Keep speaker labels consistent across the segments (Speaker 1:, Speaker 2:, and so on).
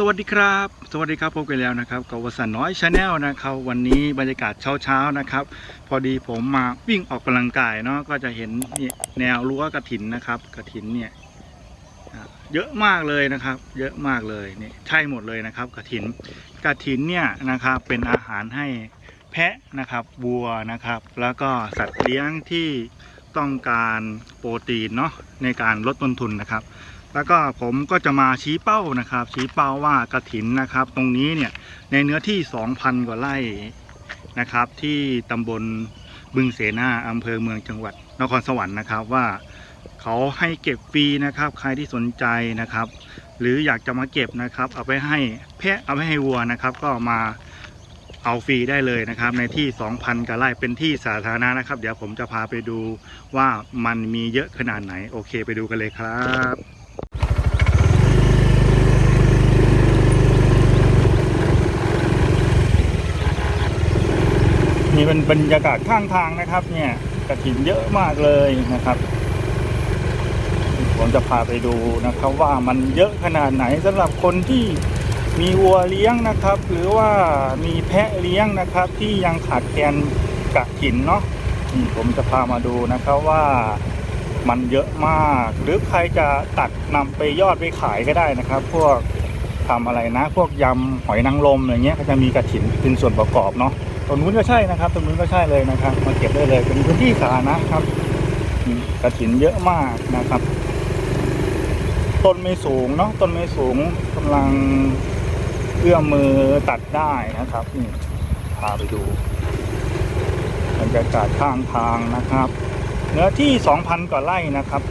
Speaker 1: สวัสดีครับ สวัสดีครับพบกันแล้วนะครับกับวสันน้อยชาแนลนะครับวันนี้บรรยากาศเช้าๆนะครับ พอดีผมมาวิ่งออกกำลังกายเนาะก็จะเห็นนี่แนวรั้วกระถินนะครับกระถินเนี่ยเยอะมากเลยนะครับ เยอะมากเลยนี่ใช่หมดเลยนะครับกระถินกระถินเนี่ยนะครับเป็นอาหารให้แพะนะครับวัวนะครับ แล้วก็สัตว์เลี้ยงที่ต้องการโปรตีนเนาะในการลดต้นทุนนะครับ แล้วก็ผมก็จะมาชี้เป้านะครับ ชี้เป้าว่ากระถินนะครับ ตรงนี้เนี่ยในเนื้อที่ 2,000 กว่าไร่นะครับ ที่ตำบลบึงเสนาอำเภอเมืองจังหวัดนครสวรรค์นะครับว่าเขาให้เก็บฟรีนะครับ ใครที่สนใจนะครับ หรืออยากจะมาเก็บนะครับ เอาไปให้แพะเอาไปให้วัวนะครับ ก็มาเอาฟรีได้เลยนะครับ ในที่ 2,000กว่าไร่เป็นที่สาธารณะนะครับ เดี๋ยวผมจะพาไปดูว่ามันมีเยอะขนาดไหน โอเค ไปดูกันเลยครับ เป็นบรรยากาศข้างทางนะครับ เนี่ยกระถินเยอะมากเลยนะครับผมจะพาไปดูนะครับว่ามันเยอะขนาดไหนสำหรับคนที่มีวัวเลี้ยงนะครับ หรือว่ามีแพะเลี้ยงนะครับ ที่ยังขาดแคลนกระถินเนาะผมจะพามาดูนะครับว่ามันเยอะมาก หรือใครจะตัดนำไปยอดไปขายก็ได้นะครับ พวกทำอะไรนะ พวกยำหอยนางรมอะไรเงี้ยก็จะมีกระถินเป็นส่วนประกอบเนาะ ตรงนู้นก็ใช่นะครับ ตรงนู้นก็ใช่เลยนะครับ มาเก็บได้เลยเป็นพื้นที่สาธารณะครับกระถินเยอะมากนะครับ ต้นไม่สูงเนาะต้นไม่สูงกำลังเอื้อมมือตัดได้นะครับนี่พาไปดูบรรยากาศข้างทางนะครับ เนื้อที่ 2,000 กว่าไร่นะครับ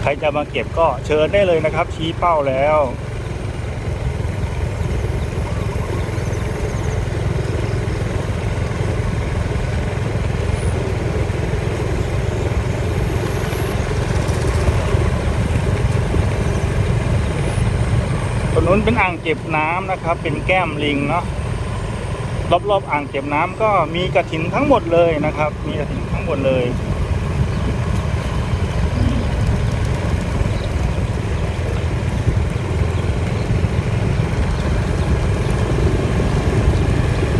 Speaker 1: ใครจะมาเก็บก็เชิญได้เลยนะครับ ชี้เป้าแล้ว นู้นเป็นอ่างเก็บน้ำนะครับ เป็นแก้มลิงเนาะรอบๆอ่างเก็บน้ำก็มีกระถินทั้งหมดเลยนะครับ มีกระถินทั้งหมดเลย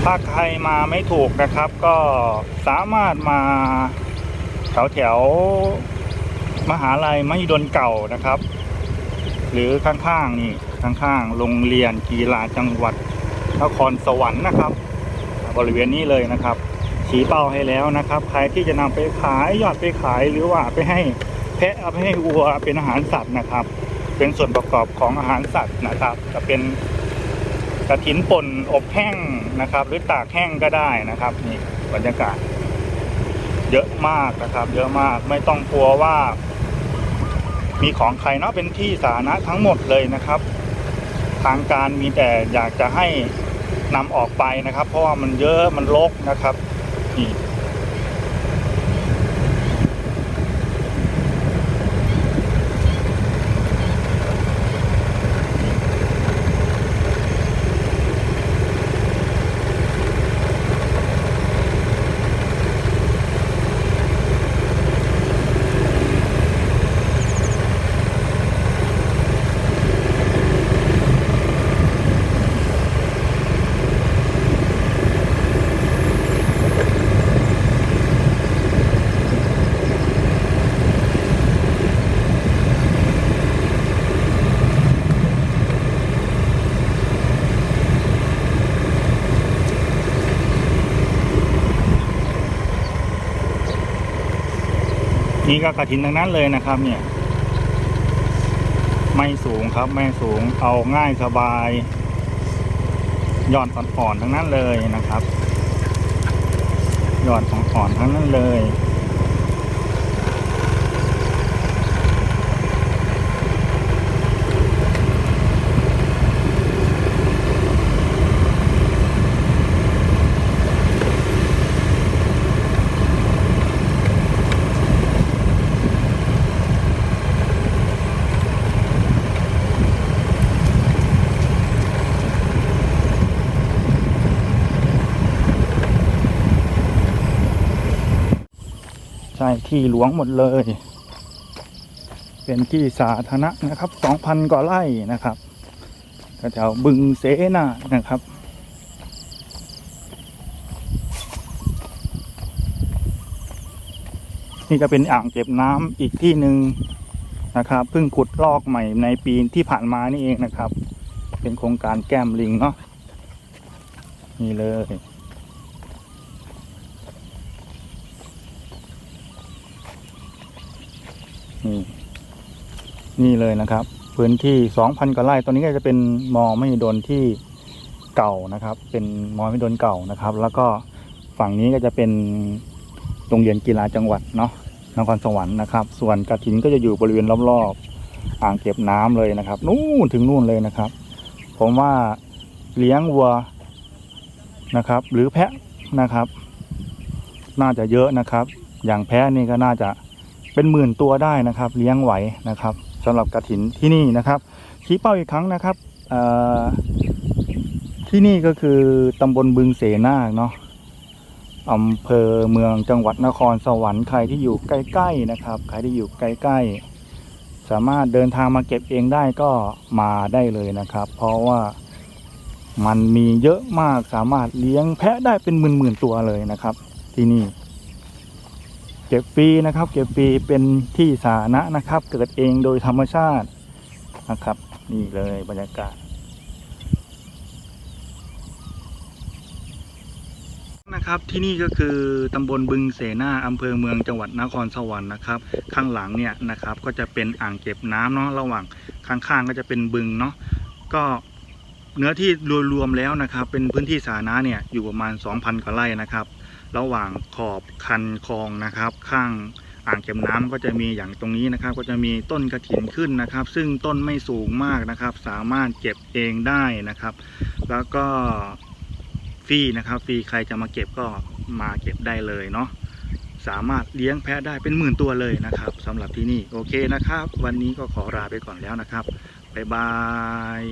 Speaker 1: ถ้าใครมาไม่ถูกนะครับ ก็สามารถมาแถวแถวๆมหาลัยมหิดลเก่านะครับ หรือข้างๆนี่ ข้างๆ โรงเรียนกีฬาจังหวัดนครสวรรค์นะครับ บริเวณนี้เลยนะครับ ชี้เป้าให้แล้วนะครับ ใครที่จะนำไปขายยอดไปขายหรือว่าไปให้แพะเอาไปให้วัวเป็นอาหารสัตว์นะครับ เป็นส่วนประกอบของอาหารสัตว์นะครับ จะเป็นกระถินป่นอบแห้งนะครับ หรือตากแห้งก็ได้นะครับนี่บรรยากาศ เยอะมากนะครับ เยอะมากไม่ต้องกลัวว่ามีของใครเนาะเป็นที่สาธารณะทั้งหมดเลยนะครับ ทางการมีแต่อยากจะให้นำออกไปนะครับ เพราะว่ามันเยอะมันรกนะครับนี่ นี่ก็กระถินทั้งนั้นเลยนะครับ เนี่ย ไม่สูงครับ ไม่สูงเอาง่ายสบายย่อนอ่อนๆทั้งนั้นเลยนะครับย่อนอ่อนๆทั้งนั้นเลย ที่หลวงหมดเลย เป็นที่สาธารณะนะครับ2,000กว่าไร่นะครับแถวบึงเสนานะครับนี่ก็เป็นอ่างเก็บน้ำอีกที่หนึ่งนะครับเพิ่งขุดลอกใหม่ในปีที่ผ่านมานี่เองนะครับ เป็นโครงการแก้มลิงเนาะนี่เลย นี่นี่เลยนะครับ พื้นที่2,000กว่าไร่ตอนนี้ก็จะเป็นมอไม่ดนที่เก่านะครับ เป็นมอไม่ดนเก่านะครับ แล้วก็ฝั่งนี้ก็จะเป็นโรงเรียนกีฬาจังหวัดเนาะนครสวรรค์นะครับ ส่วนกระถินก็จะอยู่บริเวณรอบๆอ่างเก็บน้ำเลยนะครับ นู่นถึงนู่นเลยนะครับ ผมว่าเลี้ยงวัวนะครับ หรือแพะนะครับ น่าจะเยอะนะครับ อย่างแพะนี่ก็น่าจะ เป็นหมื่นตัวได้นะครับ เลี้ยงไหวนะครับสำหรับกระถินที่นี่นะครับชี้เป้าอีกครั้งนะครับที่นี่ก็คือตำบลบึงเสนาเนาะอำเภอเมืองจังหวัดนครสวรรค์ใครที่อยู่ใกล้ๆนะครับ ใครที่อยู่ใกล้ๆ สามารถเดินทางมาเก็บเองได้ก็มาได้เลยนะครับ เพราะว่ามันมีเยอะมากสามารถเลี้ยงแพะได้เป็นหมื่นๆตัวเลยนะครับ ที่นี่ เก็บฟรีนะครับ เก็บฟรีเป็นที่สาธารณะนะครับ เกิดเองโดยธรรมชาตินะครับ นี่เลยบรรยากาศนะครับที่นี่ก็คือตำบลบึงเสนาอำเภอเมืองจังหวัดนครสวรรค์นะครับ ข้างหลังเนี่ยนะครับ ก็จะเป็นอ่างเก็บน้ำเนาะระหว่างข้างๆก็จะเป็นบึงเนาะก็เนื้อที่รวมๆแล้วนะครับ เป็นพื้นที่สาธารณะเนี่ยอยู่ประมาณ 2,000 กว่าไร่นะครับ ระหว่างขอบคันคลองนะครับ ข้างอ่างเก็บน้ำก็จะมีอย่างตรงนี้นะครับ ก็จะมีต้นกระถินขึ้นนะครับ ซึ่งต้นไม่สูงมากนะครับ สามารถเก็บเองได้นะครับ แล้วก็ฟรีนะครับฟรีใครจะมาเก็บก็มาเก็บได้เลยเนาะสามารถเลี้ยงแพะได้เป็นหมื่นตัวเลยนะครับสำหรับที่นี่โอเคนะครับ วันนี้ก็ขอลาไปก่อนแล้วนะครับบ๊ายบาย